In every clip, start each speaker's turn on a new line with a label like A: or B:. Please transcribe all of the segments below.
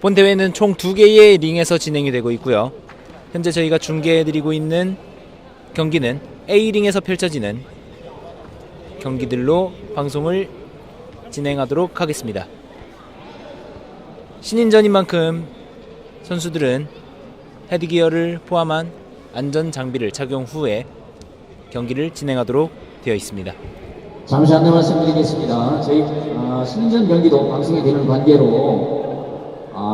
A: 본 대회는 총 두 개의 링에서 진행이 되고 있고요. 현재 저희가 중계해드리고 있는 경기는 A링에서 펼쳐지는 경기들로 방송을 진행하도록 하겠습니다. 신인전인 만큼 선수들은 헤드기어를 포함한 안전 장비를 착용 후에 경기를 진행하도록 되어 있습니다.
B: 잠시 안내 말씀드리겠습니다. 저희 아, 신인전 경기도 방송이 되는 관계로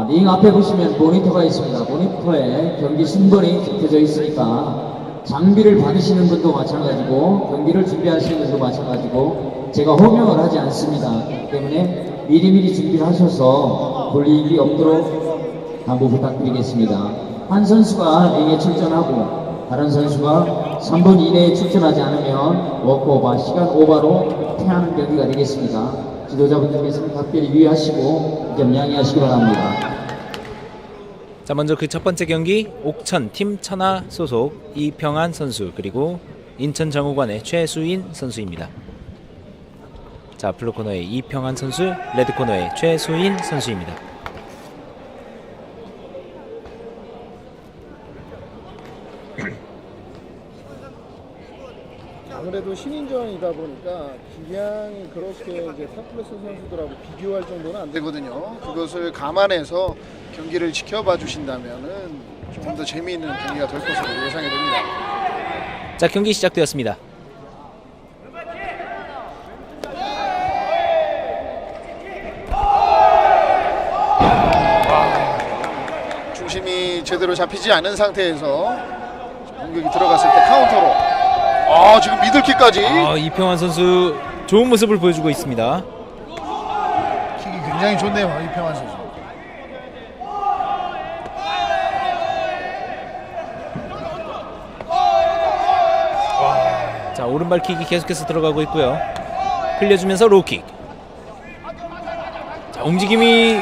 B: 아, 링 앞에 보시면 모니터가 있습니다. 모니터에 경기 신번이 적혀져 있으니까 장비를 받으시는 분도 마찬가지고 경기를 준비하시는 분도 마찬가지고 제가 호명을 하지 않습니다. 그렇기 때문에 미리미리 준비를 하셔서 일이 없도록 당부 부탁드리겠습니다. 한 선수가 링에 출전하고 다른 선수가 3분 이내에 출전하지 않으면 워크오버 시간 오버로 패하는 경기가 되겠습니다. 지도자분들께서는 각별히 유의하시고 이점 양해하시기 바랍니다.
A: 자 먼저 그 첫 번째 경기 옥천 팀 천하 소속 이평한 선수 그리고 인천 정우관의 최수인 선수입니다. 자 블루 코너의 이평한 선수, 레드 코너의 최수인 선수입니다.
C: 아무래도 신인전이다 보니까 기량이 그렇게 이제 탑클래스 선수들하고 비교할 정도는 안 되거든요. 그것을 감안해서 경기를 지켜봐 주신다면은 좀더 재미있는 경기가 될 것으로 예상이 됩니다.
A: 자 경기 시작되었습니다.
C: 중심이 제대로 잡히지 않은 상태에서 공격이 들어갔을 때 카운터로 아 지금 미들킥까지
A: 아 이평한 선수 좋은 모습을 보여주고 있습니다.
C: 킥이 굉장히 좋네요 이평환 선수.
A: 자 오른발 킥이 계속해서 들어가고 있고요. 흘려주면서 로킥. 자 움직임이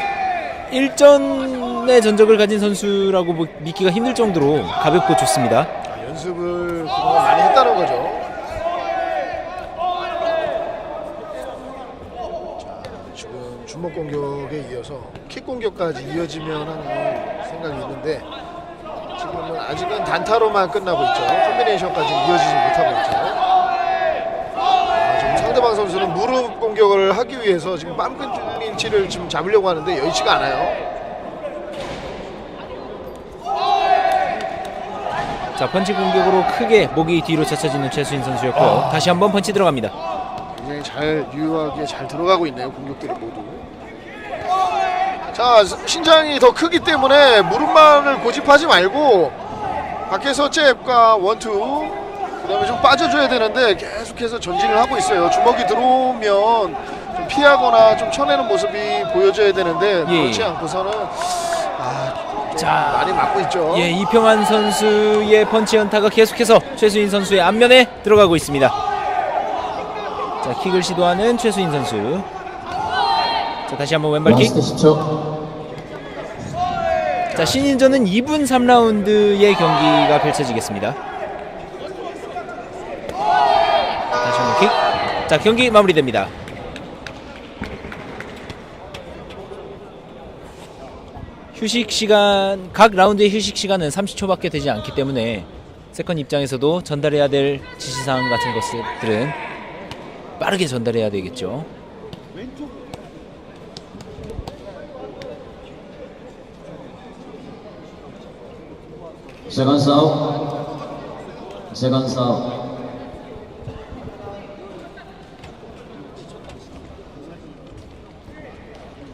A: 일전의 전적을 가진 선수라고 뭐 믿기가 힘들 정도로 가볍고 좋습니다.
C: 아, 연습을 그동안 많이 했다는 거죠. 자, 지금 주먹 공격에 이어서 킥 공격까지 이어지면 하는 생각이 있는데 지금은 아직은 단타로만 끝나고 있죠. 콤비네이션까지 이어지지 못하고 있죠. 아, 지금 상대방 선수는 무릎 공격을 하기 위해서 지금 빰 클린치를 지금 잡으려고 하는데 여의치가 않아요.
A: 자 펀치 공격으로 크게 목이 뒤로 젖혀지는 최수인 선수였고 다시 한번 펀치 들어갑니다.
C: 굉장히 잘 유효하게 잘 들어가고 있네요 공격들이 모두 자 신장이 더 크기 때문에 무릎만을 고집하지 말고 밖에서 잽과 원투 그 다음에 좀 빠져줘야 되는데 계속해서 전진을 하고 있어요 주먹이 들어오면 좀 피하거나 좀 쳐내는 모습이 보여져야 되는데
A: 예.
C: 그렇지 않고서는 아, 좀
A: 자.
C: 많이 맞고 있죠
A: 예 이평한 선수의 펀치 연타가 계속해서 최수인 선수의 앞면에 들어가고 있습니다. 자 킥을 시도하는 최수인 선수. 자 다시 한번 왼발 킥.
B: 라스트 10초.
A: 자 신인전은 2분 3라운드의 경기가 펼쳐지겠습니다. 다시 한번 킥. 자 경기 마무리됩니다. 휴식 시간 각 라운드의 휴식 시간은 30초밖에 되지 않기 때문에 세컨 입장에서도 전달해야 될 지시사항 같은 것들은 빠르게 전달해야 되겠죠.
B: 세컨 싸움. 세컨 싸움.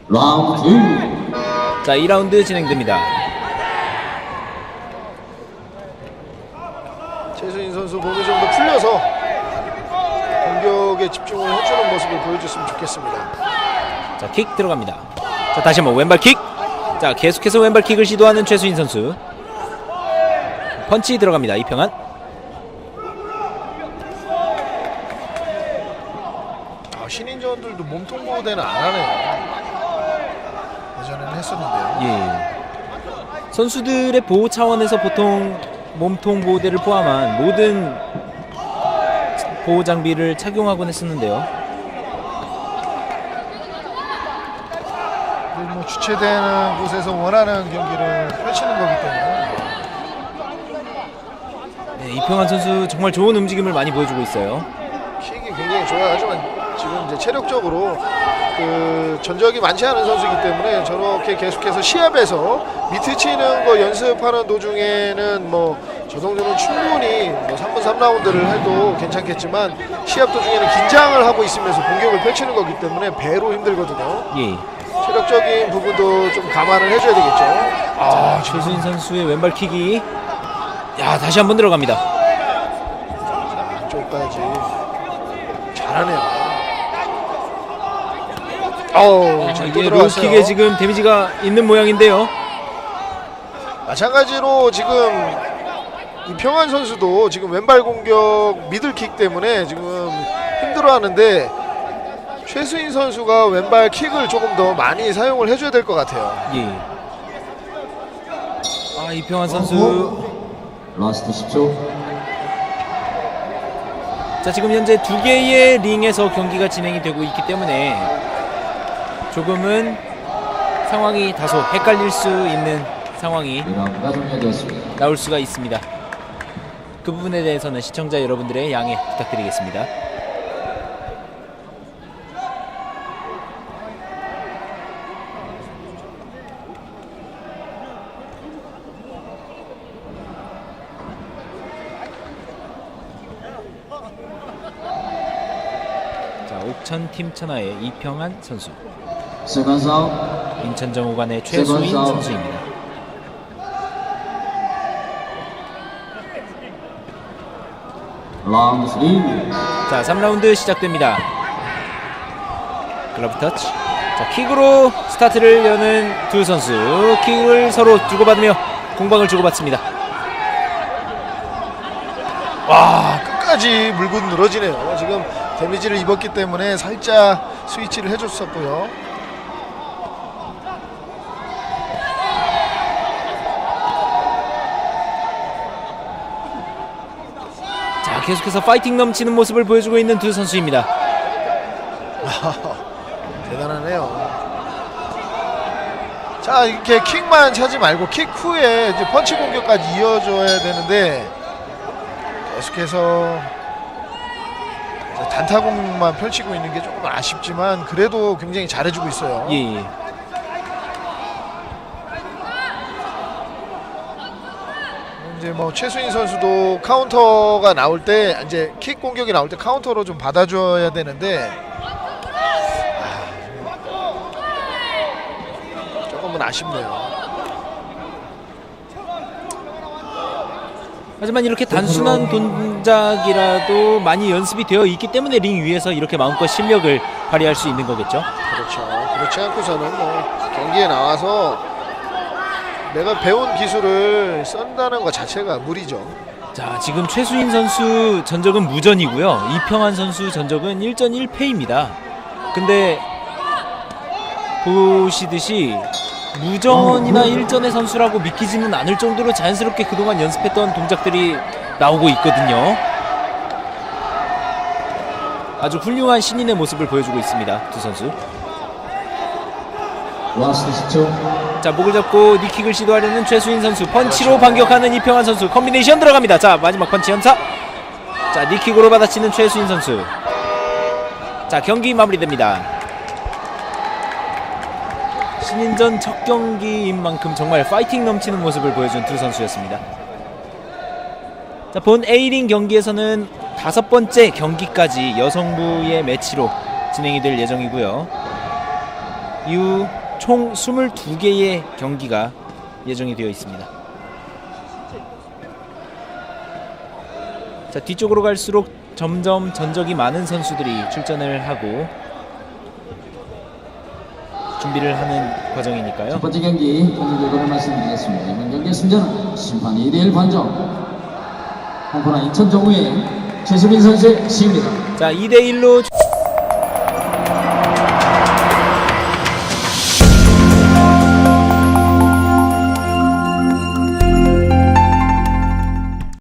B: 라운드 2.
A: 자 2라운드 진행됩니다.
C: 최수인 선수 몸이 좀 더 풀려서 공격에 집중을 해주는 모습을 보여줬으면 좋겠습니다
A: 자, 킥 들어갑니다. 자, 다시 한번 왼발 킥. 자, 계속해서 왼발 킥을 시도하는 최수인 선수. 펀치 들어갑니다. 이평한.
C: 아, 신인전들도 몸통 보호대는 안 하네요. 예전에는 했었는데요.
A: 예. 선수들의 보호 차원에서 보통 몸통 보호대를 포함한 모든 보호 장비를 착용하곤 했었는데요.
C: 뭐 주최되는 곳에서 원하는 경기를 펼치는 거기 때문에
A: 네, 이평환 선수 정말 좋은 움직임을 많이 보여주고 있어요.
C: 킥이 굉장히 좋아요. 하지만 지금 이제 체력적으로 그 전적이 많지 않은 선수이기 때문에 저렇게 계속해서 시합에서 미트 치는 거 연습하는 도중에는 뭐 저 정도는 충분히 뭐 3분 3라운드를 해도 괜찮겠지만 시합 도중에는 긴장을 하고 있으면서 공격을 펼치는 거기 때문에 배로 힘들거든요.
A: 예.
C: 체력적인 부분도 좀 감안을 해줘야 되겠죠.
A: 아, 최수인 선수의 왼발 킥이 야 다시 한번 들어갑니다.
C: 쪽까지 잘하네요. 어우,
A: 아,
C: 잘또
A: 이게. 로우킥에 지금 데미지가 있는 모양인데요.
C: 마찬가지로 지금 이평환 선수도 지금 왼발 공격 미들킥 때문에 지금 힘들어하는데 최수인 선수가 왼발 킥을 조금 더 많이 사용을 해줘야 될 것 같아요.
A: 예. 아 이평환 선수
B: 라스트 10초.
A: 자 지금 현재 두 개의 링에서 경기가 진행이 되고 있기 때문에 조금은 상황이 다소 헷갈릴 수 있는 상황이
B: 1라운드가 종료되었습니다.
A: 나올 수가 있습니다. 그 부분에 대해서는 시청자 여러분들의 양해 부탁드리겠습니다. 자, 옥천 팀 천하의 이평한 선수. 인천 정우관의 최수인. 선수입니다.
B: 라운드 3.
A: 자, 3라운드 시작됩니다. 글러브 터치. 자, 킥으로 스타트를 여는 두 선수. 킥을 서로 주고받으며 공방을 주고받습니다.
C: 와 끝까지 물고 늘어지네요. 지금 데미지를 입었기 때문에 살짝 스위치를 해줬었고요.
A: 자, 계속해서 파이팅 넘치는 모습을 보여주고 있는 두 선수입니다.
C: 대단하네요. 자 이렇게 킥만 차지 말고 킥 후에 이제 펀치 공격까지 이어줘야 되는데 계속해서 단타 공격만 펼치고 있는 게 조금 아쉽지만 그래도 굉장히 잘해주고 있어요.
A: 예, 예.
C: 이제 뭐 최수인 선수도 카운터가 나올 때 이제 킥 공격이 나올 때 카운터로 좀 받아줘야 되는데 아, 조금은 아쉽네요.
A: 하지만 이렇게 단순한 동작이라도 많이 연습이 되어 있기 때문에 링 위에서 이렇게 마음껏 실력을 발휘할 수 있는 거겠죠.
C: 그렇죠. 그렇지 않고서는 뭐 경기에 나와서 내가 배운 기술을 쓴다는 것 자체가 무리죠.
A: 자, 지금 최수인 선수 전적은 무전이고요. 이평환 선수 전적은 1전 1패입니다. 근데 보시듯이 무전이나 1전의 선수라고 믿기지는 않을 정도로 자연스럽게 그동안 연습했던 동작들이 나오고 있거든요. 아주 훌륭한 신인의 모습을 보여주고 있습니다. 두 선수.
B: 라스트 10초.
A: 자 목을 잡고 니킥을 시도하려는 최수인 선수 펀치로 반격하는 이평환 선수 컨비네이션 들어갑니다 자 마지막 펀치 연타 자 니킥으로 받아치는 최수인 선수 자 경기 마무리됩니다 신인전 첫 경기인 만큼 정말 파이팅 넘치는 모습을 보여준 두 선수였습니다 자 본 A링 경기에서는 다섯 번째 경기까지 여성부의 매치로 진행이 될 예정이고요 이후 총 22개의 경기가 예정이 되어 있습니다. 자, 뒤쪽으로 갈수록 점점 전적이 많은 선수들이 출전을 하고 준비를 하는
B: 첫
A: 과정이니까요.
B: 번째 경기 경기 결과를 말씀드리겠습니다. 이번 경기의 승자는 심판 2대1 판정. 홍코나 인천 정우의 최수빈 선수의 시입니다.
A: 자, 2대 1로